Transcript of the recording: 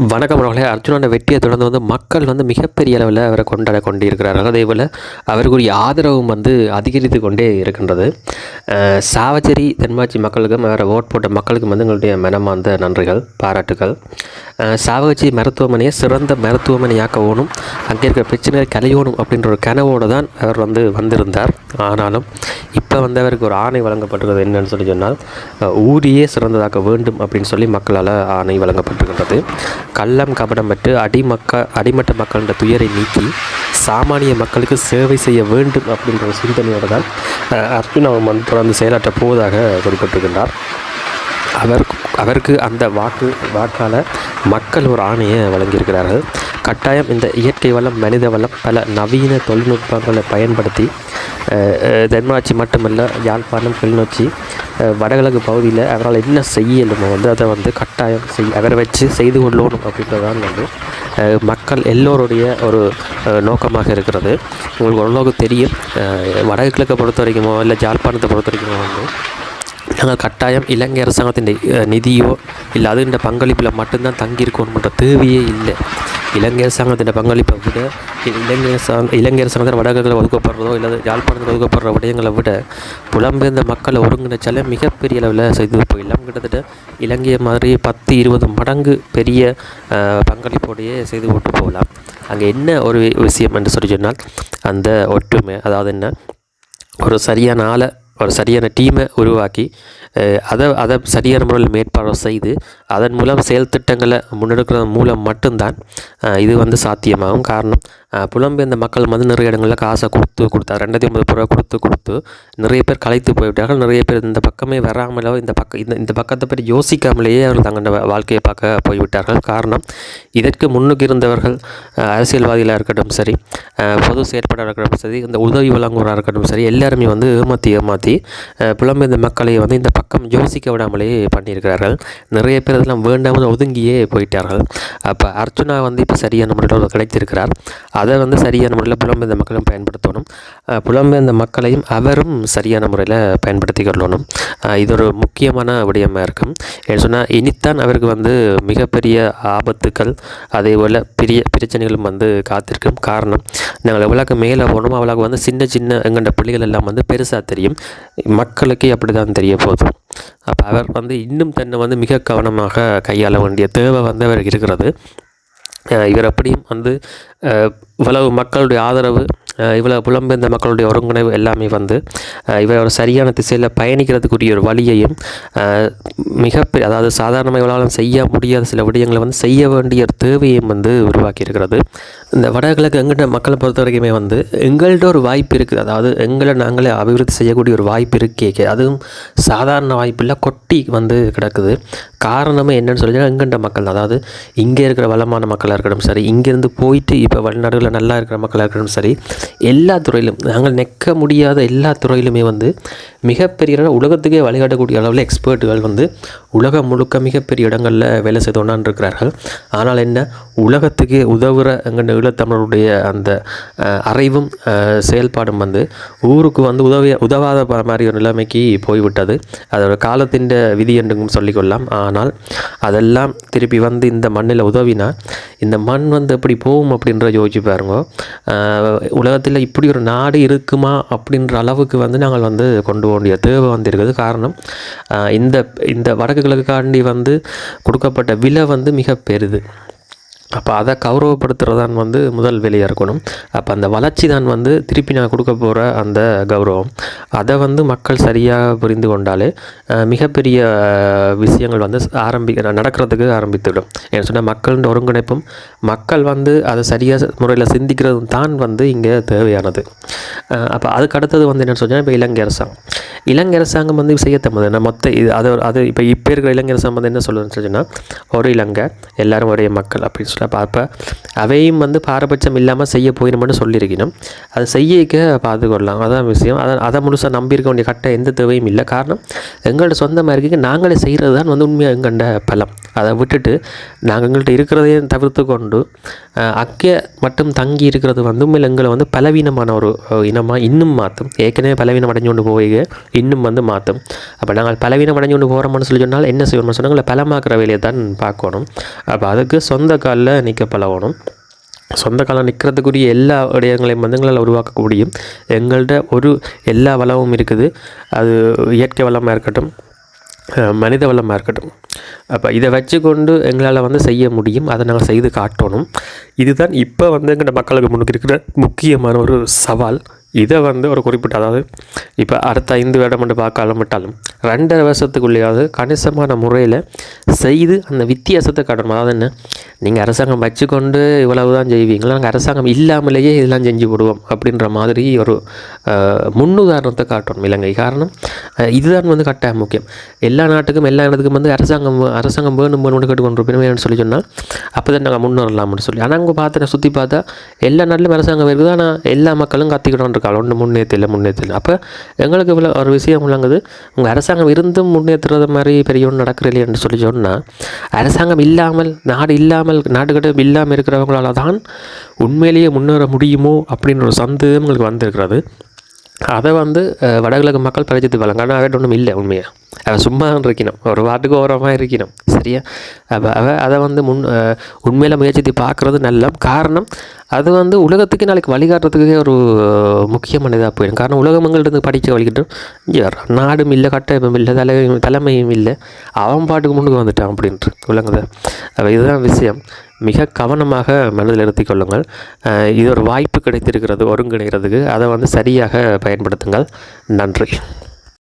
வணக்கம் அவர்களே. அர்ஜுனோட வெற்றியை தொடர்ந்து வந்து மக்கள் வந்து மிகப்பெரிய அளவில் அவரை கொண்டாட கொண்டிருக்கிறார்கள். அதே போல் அவருக்குரிய ஆதரவும் வந்து அதிகரித்து கொண்டே இருக்கின்றது. சாவச்சேரி தென்மாச்சி மக்களுக்கும் அவரை ஓட் போட்ட மக்களுக்கும் வந்து எங்களுடைய மனமார்ந்த நன்றிகள் பாராட்டுகள் சாவகச்சி மருத்துவமனையை சிறந்த மருத்துவமனையாக்கணும் அங்கே இருக்கிற பிரச்சனைகளை கலையோணும் அப்படின்ற ஒரு கனவோடு தான் அவர் வந்து வந்திருந்தார். ஆனாலும் இப்போ வந்து அவருக்கு ஒரு ஆணை வழங்கப்பட்டிருக்கிறது என்னன்னு சொல்லி சொன்னால் ஊரியே ஊரையே சிறந்ததாக்க வேண்டும் அப்படின்னு சொல்லி மக்களால் ஆணை வழங்கப்பட்டிருக்கின்றது. கள்ளம் கபடமற்று அடிமக்க அடிமட்ட மக்களின் துயரை நீக்கி சாமானிய மக்களுக்கு சேவை செய்ய வேண்டும் அப்படின்ற ஒரு சிந்தனையோடு தான் அர்ஜுன் அவர் வந்து தொடர்ந்து செயலாற்ற போவதாக குறிப்பிட்டிருக்கின்றார். அவர் அவருக்கு அந்த வாக்கு வாக்கால் மக்கள் ஒரு ஆணையை வழங்கியிருக்கிறார்கள். கட்டாயம் இந்த இயற்கை வளம் மனித வளம் பல நவீன தொழில்நுட்பங்களை பயன்படுத்தி தென்மாட்சி மட்டுமல்ல யாழ்ப்பாணம் கிளிநொச்சி வடகிழக்கு பகுதியில் அவரால் என்ன செய்யணுமோ வந்து அதை வந்து கட்டாயம் செய் அவரை வச்சு செய்து கொள்ளணும் அப்படின்றதான் வந்து மக்கள் எல்லோருடைய ஒரு நோக்கமாக இருக்கிறது. உங்களுக்கு ஓரளவுக்கு தெரியும். வடகிழக்கை பொறுத்த வரைக்குமோ இல்லை ஜாழ்ப்பாணத்தை பொறுத்த வரைக்குமோ வந்து நாங்கள் கட்டாயம் இலங்கை அரசாங்கத்தின் நிதியோ இல்லை அதுன்ற பங்களிப்பில் மட்டும்தான் தங்கியிருக்கணுன்ற தேவையே இல்லை. இலங்கை அரசாங்கத்தின் பங்களிப்பை விட இலங்கை அரசாங்க இலங்கை அரசாங்கத்தில் வடகிழக்கில் ஒதுக்கப்படுறதோ இல்லை யாழ்ப்பாணத்தில் ஒதுக்கப்படுற விடயங்களை விட புலம்பெயர்ந்த மக்களை ஒருங்கிணைச்சாலே மிகப்பெரிய அளவில் செய்து போயிடலாம் கிட்டத்தட்ட இலங்கையை மாதிரி பத்து இருபது மடங்கு பெரிய பங்களிப்போடையே செய்து போட்டு போகலாம். அங்கே என்ன ஒரு விஷயம் என்று சொல்லி சொன்னால் அந்த ஒற்றுமை அதாவது என்ன? ஒரு சரியான ஆளை ஒரு சரியான டீமை உருவாக்கி அதை அதை சரியான முறையில் மேற்பார்வை செய்து அதன் மூலம் செயல் திட்டங்களை முன்னெடுக்கிறது மூலம் மட்டும்தான் இது வந்து சாத்தியமாகும். காரணம் புலம்பெயர்ந்த மக்கள் வந்து நிறைய இடங்களில் காசை கொடுத்து கொடுத்தா ரெண்டாயிரத்தி ஐம்பது ரூபா கொடுத்து கொடுத்து நிறைய பேர் கலைத்து போய்விட்டார்கள். நிறைய பேர் இந்த பக்கமே வராமலோ இந்த பக்கம் இந்த இந்த பக்கத்தை பற்றி யோசிக்காமலேயே அவர்கள் தங்களோட வாழ்க்கையை பார்க்க போய்விட்டார்கள். காரணம் இதற்கு முன்னுக்கு இருந்தவர்கள் அரசியல்வாதிகளாக இருக்கட்டும் சரி பொது செயற்பாடாக இருக்கட்டும் சரி இந்த உதவி வழங்குவராக இருக்கட்டும் சரி எல்லாருமே வந்து ஏமாற்றி ஏமாற்றி பயன்படுத்தி புலம்பெயர்ந்த மக்களை வந்து இந்த பக்கம் யோசிக்க விடாமலே பண்ணியிருக்கிறார்கள். நிறைய பேர் இதெல்லாம் வேண்டாமல் ஒதுங்கியே போயிட்டார்கள். அப்போ அர்ச்சுனா வந்து இப்போ சரியான முறையில் கிடைத்திருக்கிறார். அதை வந்து சரியான முறையில் புலம்பெயர்ந்த மக்களும் பயன்படுத்தணும். புலம்பெயர்ந்த மக்களையும் அவரும் சரியான முறையில் பயன்படுத்தி கொள்ளணும். இது ஒரு முக்கியமான விடயமாக இருக்கும். ஏன்னு சொன்னால் இனித்தான் அவருக்கு வந்து மிகப்பெரிய ஆபத்துக்கள் அதே போல் பெரிய பிரச்சனைகளும் வந்து காத்திருக்கும் காரணம். நாங்கள் எவ்வளோக்கு மேலே போகணுமோ அவ்வளோக்கு வந்து சின்ன சின்ன எங்கள்ட பிள்ளைகள் எல்லாம் வந்து பெருசாக தெரியும். மக்களுக்கே அப்படி தான் தெரிய போகுது. அப்போ அவர் வந்து இன்னும் தன்னை வந்து மிக கவனமாக கையாள வேண்டிய தேவை வந்து அவருக்கு இருக்கிறது. இவர் எப்படியும் வந்து இவ்வளவு மக்களுடைய ஆதரவு இவ்வளோ இவ்வளவு புலம்பெயர்ந்த மக்களுடைய ஒருங்கிணைவு எல்லாமே வந்து இவர் ஒரு சரியான திசையில் பயணிக்கிறதுக்குரிய ஒரு வழியையும் மிகப்பெரிய அதாவது சாதாரணமாக இவளாலும் செய்ய முடியாத சில விடயங்களை வந்து செய்ய வேண்டிய ஒரு தேவையும் வந்து உருவாக்கியிருக்கிறது. இந்த வடகிழக்கு எங்கிட்ட மக்களை பொறுத்த வரைக்குமே வந்து எங்கள்கிட்ட ஒரு வாய்ப்பு இருக்குது. அதாவது எங்களை நாங்களே அபிவிருத்தி செய்யக்கூடிய ஒரு வாய்ப்பு இருக்கே அதுவும் சாதாரண வாய்ப்பு கொட்டி வந்து கிடக்குது. காரணமே என்னென்னு சொல்லி எங்கண்ட மக்கள் அதாவது இங்கே இருக்கிற வளமான மக்களாக இருக்கட்டும் சரி இங்கேருந்து போயிட்டு இப்போ இல்லை நல்லா இருக்கிற மக்களாக இருக்கணும் சரி எல்லா துறையிலும் நாங்கள் நெக்க முடியாத எல்லா துறையிலுமே வந்து மிகப்பெரிய உலகத்துக்கே வழிகாட்டக்கூடிய அளவில் எக்ஸ்பர்ட்டுகள் வந்து உலகம் முழுக்க மிகப்பெரிய இடங்களில் வேலை செய்து இருக்கிறார்கள் ஆனால் என்ன உலகத்துக்கே உதவுற எங்கள் ஈழத்தமிழருடைய அந்த அறிவும் செயல்பாடும் வந்து ஊருக்கு வந்து உதவி உதவாத மாதிரி ஒரு நிலைமைக்கு போய்விட்டது. அதோட காலத்தின் விதி என்றும் சொல்லிக்கொள்ளலாம். ஆனால் அதெல்லாம் திருப்பி வந்து இந்த மண்ணில் உதவினா இந்த மண் வந்து எப்படி போகும் அப்படின்ற யோசிப்பார் பாருங்க. உலகத்தில் இப்படி ஒரு நாடு இருக்குமா அப்படின்ற அளவுக்கு வந்து நாங்கள் வந்து கொண்டு வேண்டிய தேவை வந்திருக்குது காரணம் இந்த இந்த வடக்கு கிழக்குக்காண்டி வந்து கொடுக்கப்பட்ட விலை வந்து மிக பெருது. அப்போ அதை கௌரவப்படுத்துகிறதான் வந்து முதல் வேலையாக இருக்கணும். அப்போ அந்த வளர்ச்சி தான் வந்து திருப்பி நான் கொடுக்க போகிற அந்த கௌரவம். அதை வந்து மக்கள் சரியாக புரிந்து கொண்டாலே மிகப்பெரிய விஷயங்கள் வந்து ஆரம்பி நடக்கிறதுக்கு ஆரம்பித்துவிடும். ஏன்னு சொன்னால் மக்களின் ஒருங்கிணைப்பும் மக்கள் வந்து அதை சரியாக முறையில் சிந்திக்கிறதும் தான் வந்து இங்கே தேவையானது. அப்போ அதுக்கு அடுத்தது வந்து என்னென்னு சொன்னால் இப்போ இலங்கை அரசாங்கம். இலங்கை அரசாங்கம் வந்து செய்ய தம்மது மொத்த இது அது அது இப்போ இப்போ இருக்கிற இலங்கை அரசாங்கம் வந்து என்ன சொல்லுதுன்னு சொன்னால் ஒரு இலங்கை எல்லாரும் ஒரே மக்கள் அப்படின்னு சொல்லி பார்ப்பேன். அவையும் வந்து பாரபட்சம் இல்லாமல் செய்ய போயிடுமென்னு சொல்லியிருக்கணும். அதை செய்யக்க பார்த்துக்கொள்ளலாம். அதான் விஷயம். அதை அதை முழுசாக நம்பியிருக்க வேண்டிய கட்ட எந்த தேவையும் இல்லை. காரணம் எங்கள்கிட்ட சொந்தமாக இருக்கு நாங்களே செய்கிறது தான் வந்து உண்மையாக எங்கண்ட பலம். அதை விட்டுட்டு நாங்கள் எங்கள்கிட்ட இருக்கிறதையும் தவிர்த்து கொண்டு அஹ், அக்கே மட்டும் தங்கி இருக்கிறது வந்து உண்மையில் எங்களை வந்து பலவீனமான ஒரு இனமாக இன்னும் மாற்றும் ஏற்கனவே பலவீனம் அடைஞ்சு கொண்டு போய் இன்னும் வந்து மாற்றும் அப்போ நாங்கள் பலவீனம் அடைஞ்சு கொண்டு போகிறோம்னு சொல்லி சொன்னால் என்ன செய்யணும்னு சொன்னால் எங்களை பலமாக்குற வேலையை தான் பார்க்கணும். அப்போ அதுக்கு சொந்த காலில் நிற்க பழகணும். சொந்த காலம் நிற்கிறதுக்குரிய எல்லா விடயங்களையும் வந்து எங்களால் உருவாக்க முடியும். எங்கள்கிட்ட ஒரு எல்லா வளமும் இருக்குது. அது இயற்கை வளமாக இருக்கட்டும் மனித வளமாக இருக்கட்டும் அப்போ இதை வச்சுக்கொண்டு எங்களால் வந்து செய்ய முடியும். அதை நாங்கள் செய்து காட்டணும். இதுதான் இப்போ வந்து எங்கள் மக்களுக்கு முன்னுக்கு இருக்கிற முக்கியமான ஒரு சவால். இதை வந்து ஒரு குறிப்பிட்ட அதாவது இப்போ அடுத்த ஐந்து வருடம் மட்டும் பார்க்காலும் விட்டாலும் ரெண்டரை வருஷத்துக்குள்ளேயாவது கணிசமான முறையில் செய்து அந்த வித்தியாசத்தை காட்டணும். அதாவது என்ன? நீங்கள் அரசாங்கம் வச்சுக்கொண்டு இவ்வளவு தான் செய்வீங்களா? நாங்கள் அரசாங்கம் இல்லாமலேயே இதெல்லாம் செஞ்சு விடுவோம் அப்படின்ற மாதிரி ஒரு முன்னுதாரணத்தை காட்டணும் இலங்கை. காரணம் இதுதான் வந்து கட்டாயம் முக்கியம். எல்லா நாட்டுக்கும் எல்லா இடத்துக்கும் வந்து அரசாங்கம் அரசாங்கம் வேணும் வேணும்னு கேட்டுக்கொண்டிருப்பேன் சொல்லி சொன்னால் அப்போ தான் நாங்கள் முன்னேறலாம்னு சொல்லி. ஆனால் அங்கே பார்த்து சுற்றி பார்த்தா எல்லா நாட்டிலும் அரசாங்கம் இருக்குது? ஆனால் எல்லா மக்களும் கத்திக்கிட்டு இருக்காங்க முன்னேற்றல முன்னேற்றல அப்போ எங்களுக்கு இவ்வளோ ஒரு விஷயம் விளங்குது. உங்கள் அரசாங்கம் இருந்தும் முன்னேற்றுறது மாதிரி பெரிய ஒன்று நடக்கிறீங்களே என்று சொல்லி சொன்னால் அரசாங்கம் இல்லாமல் நாடு இல்லாமல் நாட்டுக்கிட்ட இல்லாமல் இருக்கிறவங்களால தான் உண்மையிலேயே முன்னேற முடியுமோ அப்படின்ற ஒரு சந்தேகம் எங்களுக்கு வந்திருக்கிறது. அதை வந்து வடகிழக்கு மக்கள் பரிச்சித்து வரலாம் ஆனால் அவன் ஒன்றும் இல்லை உண்மையாக அவன் சும்மா தான் இருக்கணும். ஒரு வாட்டுக்கு ஓரமாக இருக்கணும் சரியா? அவ அதை வந்து முன் உண்மையில் முயற்சித்து பார்க்குறது நல்ல காரணம். அது வந்து உலகத்துக்கு நாளைக்கு வழிகாட்டுறதுக்கே ஒரு அஹ், முக்கியமான இதாக போயிடும். காரணம் உலகமங்கள்ட்ட படிக்க வழிகிட்டும் நாடும் இல்லை கட்டமைப்பும் இல்லை தலை தலைமையும் இல்லை. அவன் பாட்டுக்கு முன்னுக்கு வந்துட்டான் அப்படின்ட்டு உலகத்தை இதுதான் விஷயம். மிக கவனமாக மனதில் எடுத்துக் கொள்ளுங்கள். இது ஒரு வாய்ப்பு கிடைத்திருக்கிறது ஒருங்கிணைகிறதுக்கு. அதை வந்து சரியாக பயன்படுத்துங்கள். நன்றி.